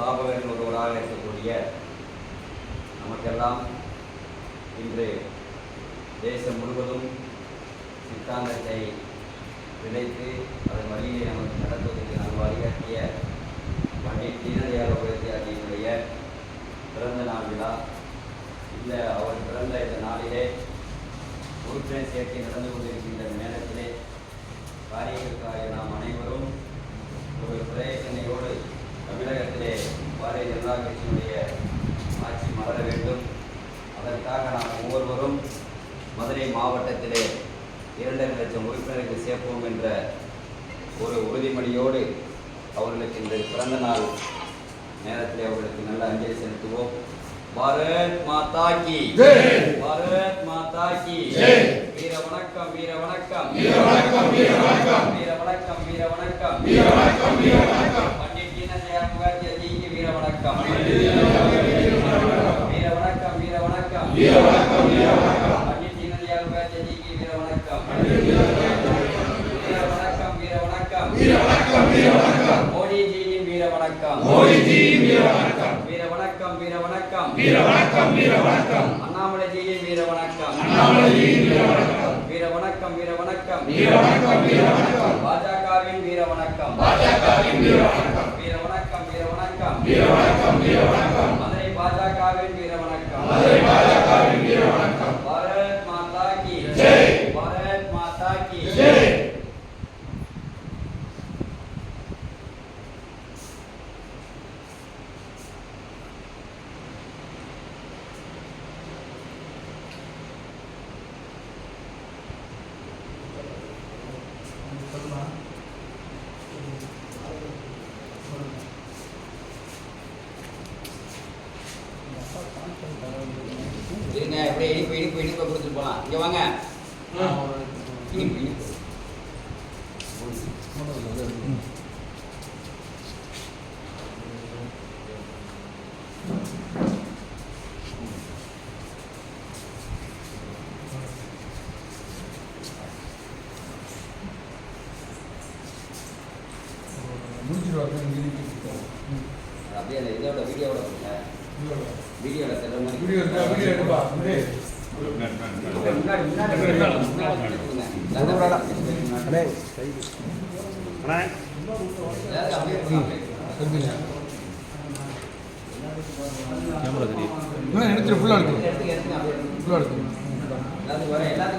ஸ்தாபகர்கள் ஒருவராக இருக்கக்கூடிய நமக்கெல்லாம் இன்று தேசம் முழுவதும் சித்தாந்தத்தை விதைத்து அதன் வழியிலே நமக்கு நடத்துவதற்கு நாம் வழிகாட்டிய பண்டிட் தீனதயாள் உயர்த்தியாகியினுடைய பிறந்த நாள் விழா. இந்த அவர் பிறந்த இந்த நாளிலே உறுப்பினர் சேர்க்கை நடந்து கொண்டிருக்கின்ற நேரத்திலே காரியங்களுக்காக நாம் அனைவரும் ஒரு பிரயத்தனையோடு தமிழகத்திலே பாரதிய ஜனதா கட்சியினுடைய ஆட்சி மலர வேண்டும். அதற்காக நாம் ஒவ்வொருவரும் மதுரை மாவட்டத்திலே இரண்டரை லட்சம் உறுப்பினர்கள் சேர்ப்போம் என்ற ஒரு உறுதிமொழியோடு அவர்களுக்கு இந்த பிறந்த நாள் நேரத்திலே அவர்களுக்கு நல்ல அஞ்சலி செலுத்துவோம். பாரத் மாதா கி. பாரத் மாதா கி. வீர வணக்கம் வீர வணக்கம். வீர வணக்கம் வீர வணக்கம் வீர வணக்கம் பாஜகவின் வீர வணக்கம் பாஜகவின் வீர வணக்கம் வீர வணக்கம் வீர வணக்கம் வீர வணக்கம் மதுரை பாஜகவின் வீர வணக்கம். மதுரை பாஜகவின் வீர வணக்கம். பாரத் மாதா கி. ஜெய். பாரத் மாதா கி. ஜெய். இருங்க அப்படியே இனிப்பு இனிப்பு இனிப்பை கொடுத்துட்டு போலாம். இங்க வாங்க. இனிப்பு இனிப்பு அது அப்படியே அந்த இதோட வீடியோவோட. வீடியோவில் செல்ற மாதிரி வீடியோ இருக்கா? வீடியோ எடுப்பா எடுத்துரு ஃபுல்லாக எடுத்துரு. ஃபுல்லாக எடுத்துரு. எல்லாத்துக்கும்